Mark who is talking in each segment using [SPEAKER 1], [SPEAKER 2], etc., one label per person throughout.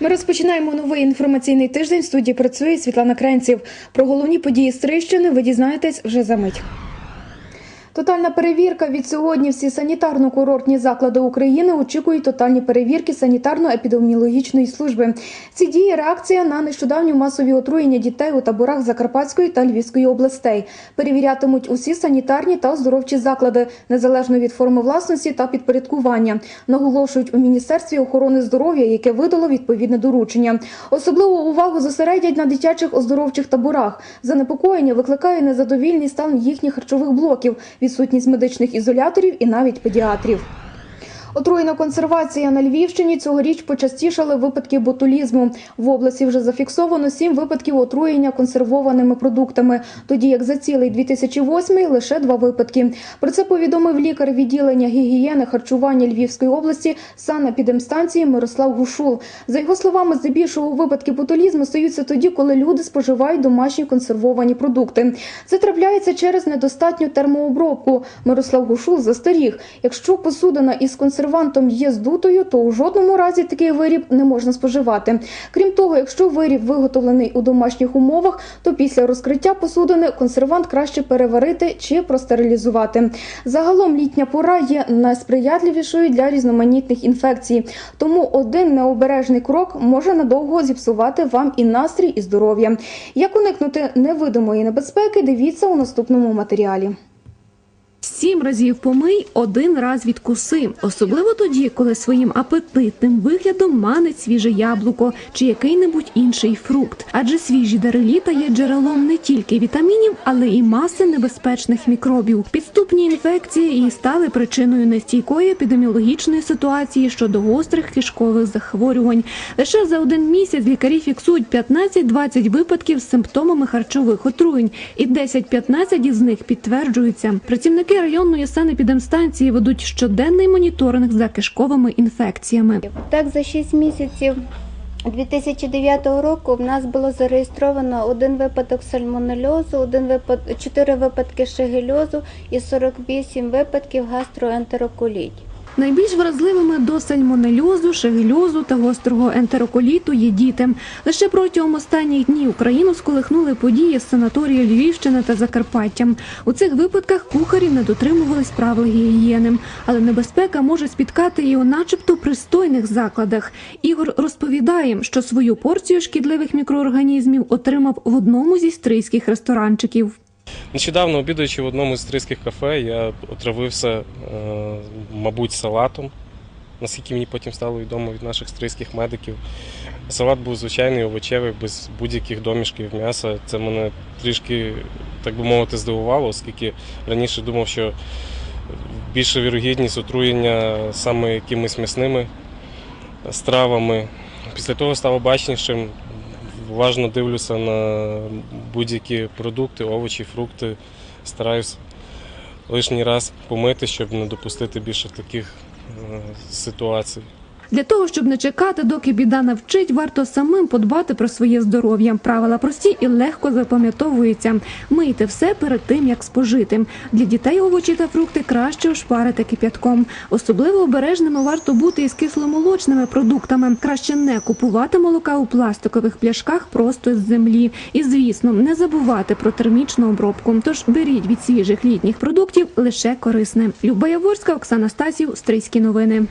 [SPEAKER 1] Ми розпочинаємо новий інформаційний тиждень. В студії працює Світлана Кренців. Про головні події Стрищини ви дізнаєтесь вже за мить. Тотальна перевірка від сьогодні. Всі санітарно-курортні заклади України очікують тотальні перевірки санітарно-епідеміологічної служби. Ці дії реакція на нещодавні масові отруєння дітей у таборах Закарпатської та Львівської областей. Перевірятимуть усі санітарні та оздоровчі заклади, незалежно від форми власності та підпорядкування. Наголошують у міністерстві охорони здоров'я, яке видало відповідне доручення. Особливу увагу зосередять на дитячих оздоровчих таборах. Занепокоєння викликає незадовільний стан їхніх харчових блоків, відсутність медичних ізоляторів і навіть педіатрів. Отруєна консервація на Львівщині цьогоріч почастішали випадки ботулізму. В області вже зафіксовано сім випадків отруєння консервованими продуктами, тоді як за цілий 2008 лише два випадки. Про це повідомив лікар відділення гігієни харчування Львівської області санепідемстанції Мирослав Гушул. За його словами, здебільшого випадки ботулізму стаються тоді, коли люди споживають домашні консервовані продукти. Це трапляється через недостатню термообробку. Мирослав Гушул застеріг, якщо посудина із консервантом є здутою, то у жодному разі такий виріб не можна споживати. Крім того, якщо виріб виготовлений у домашніх умовах, то після розкриття посудини консервант краще переварити чи простерилізувати. Загалом літня пора є найсприятливішою для різноманітних інфекцій. Тому один необережний крок може надовго зіпсувати вам і настрій, і здоров'я. Як уникнути невидимої небезпеки, дивіться у наступному матеріалі.
[SPEAKER 2] Сім разів помий, один раз відкуси. Особливо тоді, коли своїм апетитним виглядом манить свіже яблуко чи який-небудь інший фрукт. Адже свіжі дари літа є джерелом не тільки вітамінів, але і маси небезпечних мікробів. Підступні інфекції і стали причиною нестійкої епідеміологічної ситуації щодо гострих кишкових захворювань. Лише за один місяць лікарі фіксують 15-20 випадків з симптомами харчових отруєнь, і 10-15 із них підтверджуються. Працівники районної санепідемстанції ведуть щоденний моніторинг за кишковими інфекціями.
[SPEAKER 3] Так, за 6 місяців 2009 року в нас було зареєстровано один випадок сальмонельозу, один випад... 4 випадки шегельозу і 48 випадків гастроентероколітів.
[SPEAKER 2] Найбільш вразливими до сальмонельозу, шегельозу та гострого ентероколіту є діти. Лише протягом останніх днів Україну сколихнули події з санаторію Львівщини та Закарпаття. У цих випадках кухарі не дотримувались правил гігієни, але небезпека може спіткати і у начебто пристойних закладах. Ігор розповідає, що свою порцію шкідливих мікроорганізмів отримав в одному зі стрийських ресторанчиків.
[SPEAKER 4] Нещодавно обідаючи в одному з стрийських кафе, я отравився, е, мабуть, салатом, наскільки мені потім стало відомо від наших стрийських медиків. Салат був звичайний, овочевий, без будь-яких домішків м'яса. Це мене трішки, так би мовити, здивувало, оскільки раніше думав, що більша вірогідність отруєння саме якимись м'ясними стравами. Після того став обачнішим, уважно дивлюся на будь-які продукти, овочі, фрукти. Стараюсь лишній раз помити, щоб не допустити більше таких е, ситуацій.
[SPEAKER 2] Для того, щоб не чекати, доки біда навчить, варто самим подбати про своє здоров'я. Правила прості і легко запам'ятовуються. Мийте все перед тим, як спожити. Для дітей овочі та фрукти краще ошпарити кип'ятком. Особливо обережними варто бути із кисломолочними продуктами. Краще не купувати молока у пластикових пляшках просто з землі. І, звісно, не забувати про термічну обробку. Тож беріть від свіжих літніх продуктів лише корисне. Люба Яворська, Оксана Стасів, Стрийські новини.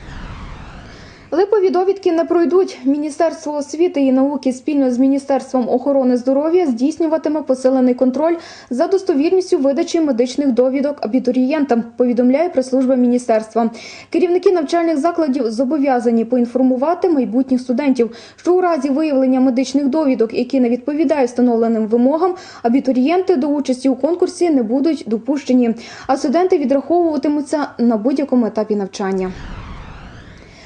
[SPEAKER 1] Липові довідки не пройдуть. Міністерство освіти і науки спільно з Міністерством охорони здоров'я здійснюватиме посилений контроль за достовірністю видачі медичних довідок абітурієнтам, повідомляє прес-служба міністерства. Керівники навчальних закладів зобов'язані поінформувати майбутніх студентів, що у разі виявлення медичних довідок, які не відповідають встановленим вимогам, абітурієнти до участі у конкурсі не будуть допущені, а студенти відраховуватимуться на будь-якому етапі навчання.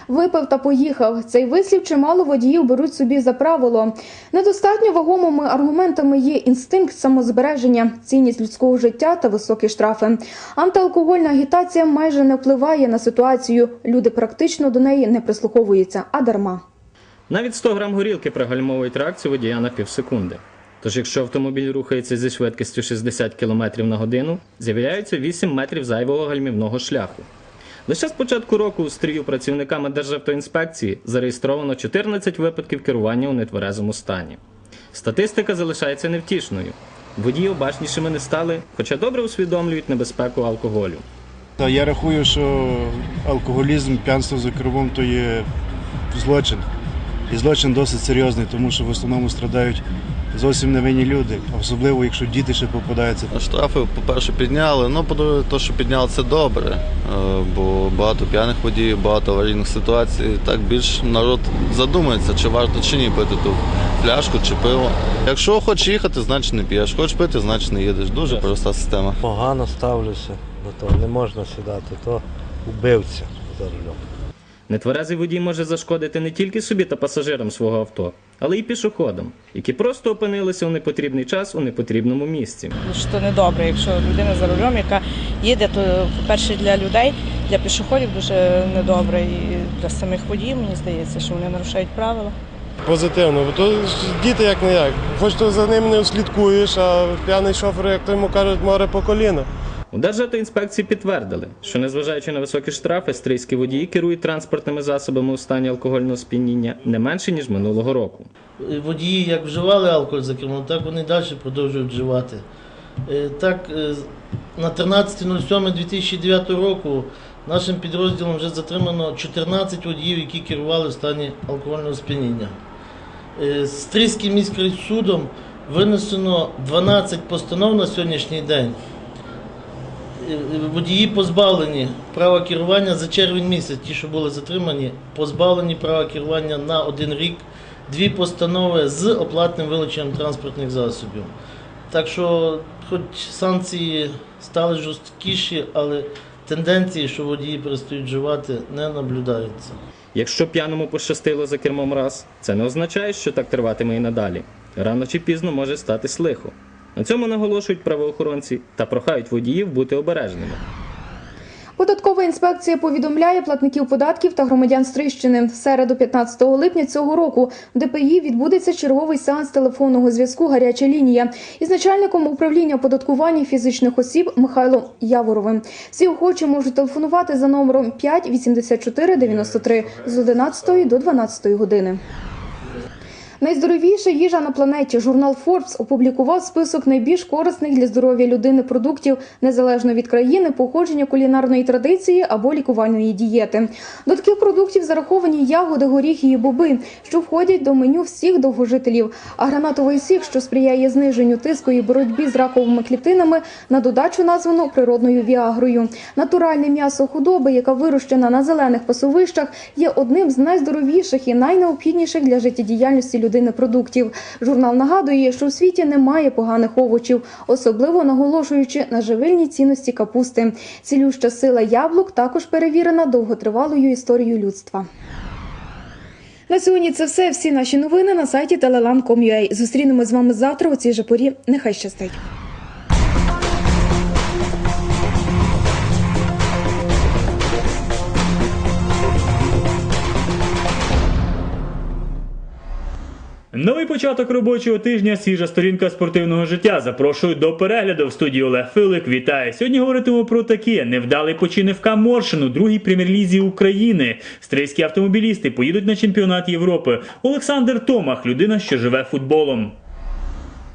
[SPEAKER 1] Випив та поїхав. Цей вислів чимало водіїв беруть собі за правило. Недостатньо вагомими аргументами є інстинкт самозбереження, цінність людського життя та високі штрафи. Антиалкогольна агітація майже не впливає на ситуацію. Люди практично до неї не прислуховуються, а дарма.
[SPEAKER 5] Навіть 100 грам горілки пригальмовують реакцію водія на півсекунди. Тож, якщо автомобіль рухається зі швидкістю 60 км на годину, з'являється 8 метрів зайвого гальмівного шляху. Лише з початку року у стрію працівниками Державтоінспекції зареєстровано 14 випадків керування у нетверезому стані. Статистика залишається невтішною. Водії обачнішими не стали, хоча добре усвідомлюють небезпеку алкоголю.
[SPEAKER 6] Та я рахую, що алкоголізм, п'янство за кермом то є злочин. І злочин досить серйозний, тому що в основному страдають зовсім невинні люди, особливо якщо діти ще попадаються.
[SPEAKER 7] Штрафи, по-перше, підняли. Ну, по-друге, то, що підняли, це добре. е, Бо багато п'яних водіїв, багато аварійних ситуацій. Так більш народ задумається, чи варто чи ні пити ту пляшку чи пиво. Якщо хочеш їхати, значить не п'єш. Хочеш пити, значить не їдеш. Дуже проста система.
[SPEAKER 8] Погано ставлюся до того, не можна сідати, то вбивця за рулем.
[SPEAKER 5] Нетверезий водій може зашкодити не тільки собі та пасажирам свого авто, але й пішоходам, які просто опинилися у непотрібний час у непотрібному місці.
[SPEAKER 9] що недобре, якщо людина за рулем, яка їде, то по-перше для людей, для пішоходів дуже недобре і для самих водіїв, мені здається, що вони нарушають правила.
[SPEAKER 10] Позитивно, бо то діти як не як. Хоч то за ним не слідкуєш, а п'яний шофер, як то йому кажуть, море по коліна.
[SPEAKER 5] У Державтоінспекції підтвердили, що незважаючи на високі штрафи, стрийські водії керують транспортними засобами у стані алкогольного сп'яніння не менше ніж минулого року.
[SPEAKER 11] водії як вживали алкоголь за кермом, так вони далі продовжують вживати. Е, Так, е, на 13.07.2009 року нашим підрозділом вже затримано 14 водіїв, які керували в стані алкогольного сп'яніння. Е, Стрийським міськрайсудом винесено 12 постанов на сьогоднішній день. Е, Водії позбавлені права керування за червень місяць, ті, що були затримані, позбавлені права керування на один рік, дві постанови з оплатним вилученням транспортних засобів. Так що, хоч санкції стали жорсткіші, але тенденції, що водії перестають вживати, не наблюдаються.
[SPEAKER 5] Якщо п'яному пощастило за кермом раз, це не означає, що так триватиме і надалі. Рано чи пізно може статись лихо. На цьому наголошують правоохоронці та прохають водіїв бути обережними.
[SPEAKER 1] Податкова інспекція повідомляє платників податків та громадян Стрищини. В середу 15 липня цього року в ДПІ відбудеться черговий сеанс телефонного зв'язку Гаряча лінія із начальником управління оподаткування фізичних осіб Михайлом Яворовим. Всі охочі можуть телефонувати за номером 5 84 93 з 11 до 12 години. Найздоровіша їжа на планеті. Журнал Forbes опублікував список найбільш корисних для здоров'я людини продуктів незалежно від країни, походження кулінарної традиції або лікувальної дієти. До таких продуктів зараховані ягоди, горіхи і боби, що входять до меню всіх довгожителів. А гранатовий сік, що сприяє зниженню тиску і боротьбі з раковими клітинами, на додачу названо природною віагрою. Натуральне м'ясо худоби, яка вирощена на зелених пасовищах, є одним з найздоровіших і найнеобхідніших для життєдіяльності людини продуктів. Журнал нагадує, що у світі немає поганих овочів, особливо наголошуючи на живильній цінності капусти. Цілюща сила яблук також перевірена довготривалою історією людства. На сьогодні це все. Всі наші новини на сайті telelan.com.ua. Зустрінемось з вами завтра у цій же порі. Нехай щастить.
[SPEAKER 12] Новий початок робочого тижня, свіжа сторінка спортивного життя. Запрошую до перегляду в студії Олег Филик. Вітаю! Сьогодні говоритимемо про таке: невдалий починив Каморшину, другій прем'єр-лізі України. Стрийські автомобілісти поїдуть на чемпіонат Європи. Олександр Томах, людина, що живе футболом.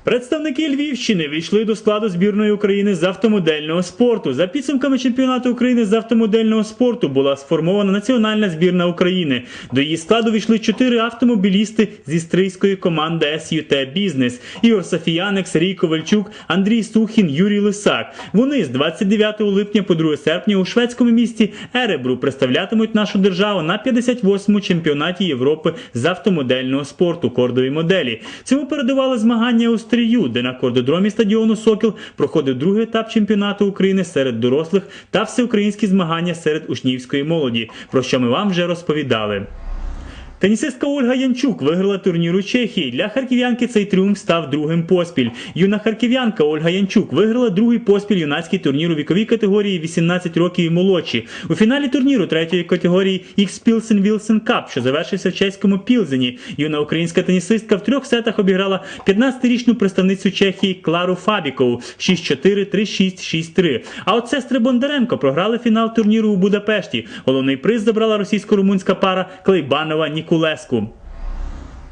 [SPEAKER 12] Представники Львівщини війшли до складу збірної України з автомодельного спорту. За підсумками чемпіонату України з автомодельного спорту була сформована національна збірна України. До її складу війшли чотири автомобілісти зі стрийської команди SUT Бізнес: Ігор Сафіяник, Сергій Ковальчук, Андрій Сухін, Юрій Лисак. Вони з 29 липня по 2 серпня у шведському місті Еребру представлятимуть нашу державу на 58-му чемпіонаті Європи з автомодельного спорту кордові моделі. Цьому передували змагання у Стрію, де на кордодромі стадіону Сокіл проходив другий етап чемпіонату України серед дорослих та всеукраїнські змагання серед учнівської молоді, про що ми вам вже розповідали. Тенісистка Ольга Янчук виграла турнір у Чехії. Для харків'янки цей тріумф став другим поспіль. Юна харків'янка Ольга Янчук виграла другий поспіль юнацький турнір у віковій категорії 18 років і молодші. У фіналі турніру третьої категорії X Pilsen Wilson Cup, що завершився в чеському Пілзені. Юна українська тенісистка в трьох сетах обіграла 15-річну представницю Чехії Клару Фабікову 6-4, 3-6, 6-3. А от сестри Бондаренко програли фінал турніру у Будапешті. Головний приз забрала російсько-румунська пара Клейбанова Нікулеску.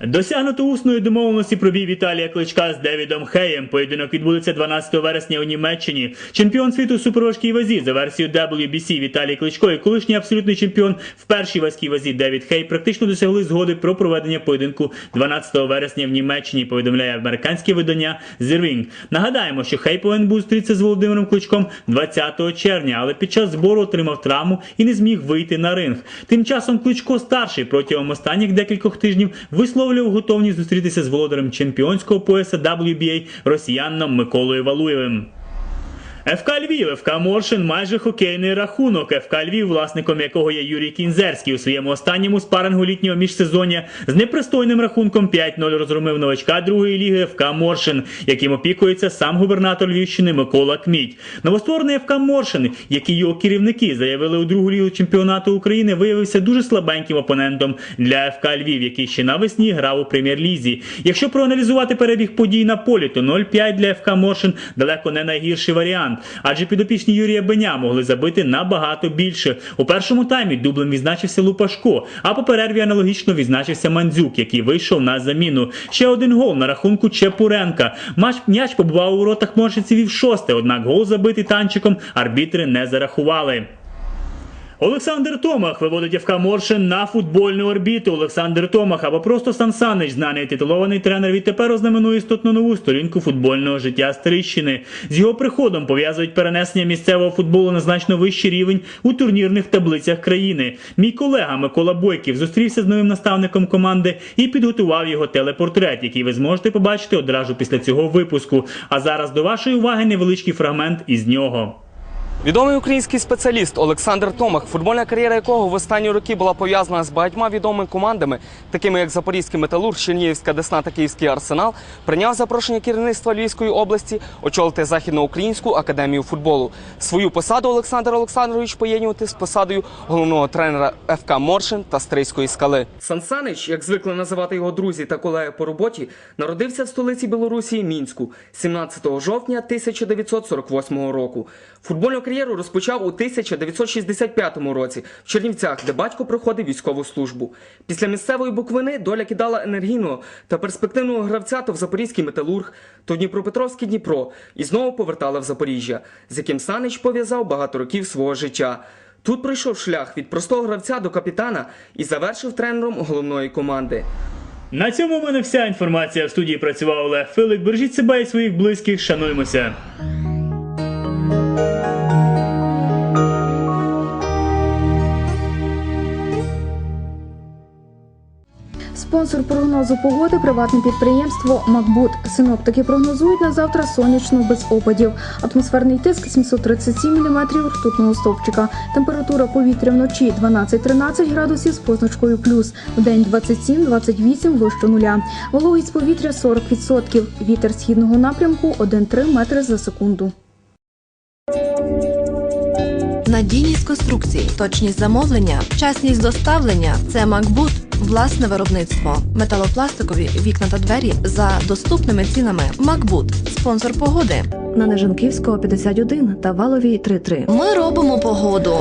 [SPEAKER 12] Досягнуто усної домовленості про Віталія Кличка з Девідом Хеєм. Поєдинок відбудеться 12 вересня у Німеччині. Чемпіон світу суперважкій вазі за версією WBC Віталій Кличко і колишній абсолютний чемпіон в першій важкій вазі Девід Хей практично досягли згоди про проведення поєдинку 12 вересня в Німеччині. Повідомляє американське видання The. Нагадаємо, що Хей повинен був зустрітися з Володимиром Кличком 20 червня, але під час збору отримав травму і не зміг вийти на ринг. Тим часом Кличко старший протягом останніх декількох тижнів висловлював готовність зустрітися з володарем чемпіонського пояса WBA росіянином Миколою Валуєвим. ФК Львів, ФК Моршин майже хокейний рахунок. ФК Львів, власником якого є Юрій Кінзерський у своєму останньому спарингу літнього міжсезоння з непристойним рахунком 5-0 розгромив новачка другої ліги ФК Моршин, яким опікується сам губернатор Львівщини Микола Кміть. Новостворений ФК Моршин, які його керівники заявили у другу лігу чемпіонату України, виявився дуже слабеньким опонентом для ФК Львів, який ще навесні грав у прем'єр-лізі. Якщо проаналізувати перебіг подій на полі, то 0-5 для ФК Моршин далеко не найгірший варіант. Адже підопічні Юрія Беня могли забити набагато більше. У першому таймі дублем відзначився Лупашко, а по перерві аналогічно відзначився Мандзюк, який вийшов на заміну. Ще один гол на рахунку Чепуренка. Матч м'яч побував у воротах Моршиців шосте, однак гол забитий танчиком арбітри не зарахували. Олександр Томах виводить ФК Моршин на футбольну орбіту. Олександр Томах або просто Сан Санич, знаний титулований тренер, відтепер ознаменує істотно нову сторінку футбольного життя Стрищини. З його приходом пов'язують перенесення місцевого футболу на значно вищий рівень у турнірних таблицях країни. Мій колега Микола Бойків зустрівся з новим наставником команди і підготував його телепортрет, який ви зможете побачити одразу після цього випуску. А зараз до вашої уваги невеличкий фрагмент із нього.
[SPEAKER 13] Відомий український спеціаліст Олександр Томах, футбольна кар'єра якого в останні роки була пов'язана з багатьма відомими командами, такими як Запорізький металург, Чернігівська Десна та Київський арсенал, прийняв запрошення керівництва Львівської області очолити Західноукраїнську академію футболу. Свою посаду Олександр Олександрович поєднувати з посадою головного тренера ФК Моршин та Стрийської скали. Сансанич, як звикли називати його друзі та колеги по роботі, народився в столиці Білорусі Мінську 17 жовтня 1948 року. Футбольну кар'єру розпочав у 1965 році в Чернівцях, де батько проходив військову службу. Після місцевої буквини доля кидала енергійного та перспективного гравця то в Запорізький металург, то в Дніпропетровський Дніпро і знову повертала в Запоріжжя, з яким Санич пов'язав багато років свого життя. Тут пройшов шлях від простого гравця до капітана і завершив тренером головної команди.
[SPEAKER 12] На цьому в мене вся інформація. В студії працював Олег Филик. Бережіть себе і своїх близьких. Шануймося.
[SPEAKER 1] Спонсор прогнозу погоди приватне підприємство Макбут. Синоптики прогнозують на завтра сонячно без опадів. Атмосферний тиск 737 мм ртутного стовпчика. Температура повітря вночі 12-13 градусів з позначкою плюс. Вдень 27-28 вище нуля. Вологість повітря 40%. Вітер східного напрямку 1,3 метри за секунду.
[SPEAKER 14] Надійність конструкцій, точність замовлення, вчасність доставлення це Макбут, власне виробництво, металопластикові вікна та двері за доступними цінами. Макбут, спонсор погоди.
[SPEAKER 2] На Нежанківського 51 та Валовій 33.
[SPEAKER 14] Ми робимо погоду.